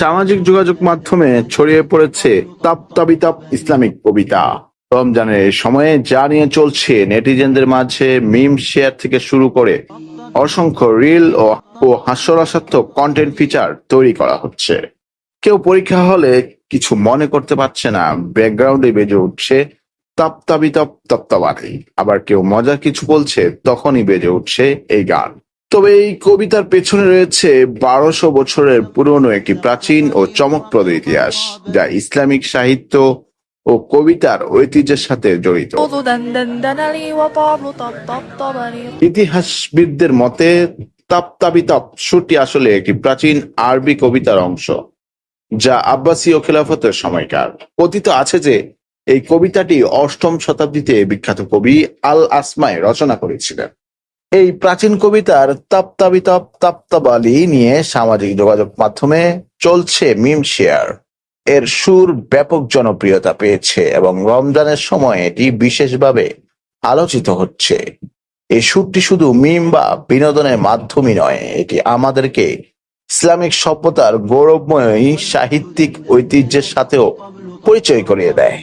সামাজিক যোগাযোগ মাধ্যমে ছড়িয়ে পড়েছে তাপ তাবিতাপ ইসলামিক কবিতা রমজানের সময়ে যা নিয়ে চলছে নেটিজেনদের মাঝে মিম শেয়ার থেকে শুরু করে অসংখ্য রিল ও ও হাস্যরসাত্মক কন্টেন্ট ফিচার তৈরি করা হচ্ছে কেউ পরীক্ষা হলে কিছু মনে করতে পারছে না ব্যাকগ্রাউন্ডে বেজে উঠছে তপ তাবিতপ তপ্তবারি আবার কেউ মজার কিছু বলছে তখনই বেজে উঠছে এই গান তবে এই কবিতার পেছনে রয়েছে বারোশো বছরের পুরনো একটি প্রাচীন ও চমকপ্রদ ইতিহাস, যা ইসলামিক সাহিত্য ও কবিতার ঐতিহ্যের সাথে জড়িত। ইতিহাসবিদদের মতে, তাপতাবিতাপ সুরটি আসলে একটি প্রাচীন আরবি কবিতার অংশ, যা আব্বাসীয় খেলাফতের সময়কার। কথিত আছে যে, এই কবিতাটি অষ্টম শতাব্দীতে বিখ্যাত কবি আল আসমায় রচনা করেছিলেন। এই প্রাচীন কবিতার তাপ্তাবিতাপ তাপ্তাবালি নিয়ে সামাজিক যোগাযোগ মাধ্যমে চলছে মিম শেয়ার। এর সুর ব্যাপক জনপ্রিয়তা পেয়েছে এবং রমজানের সময় এটি বিশেষভাবে আলোচিত হচ্ছে। এই সুরটি শুধু মিম বা বিনোদনের মাধ্যমই নয়, এটি আমাদেরকে ইসলামিক সভ্যতার গৌরবময় সাহিত্যিক ঐতিহ্যের সাথেও পরিচয় করিয়ে দেয়।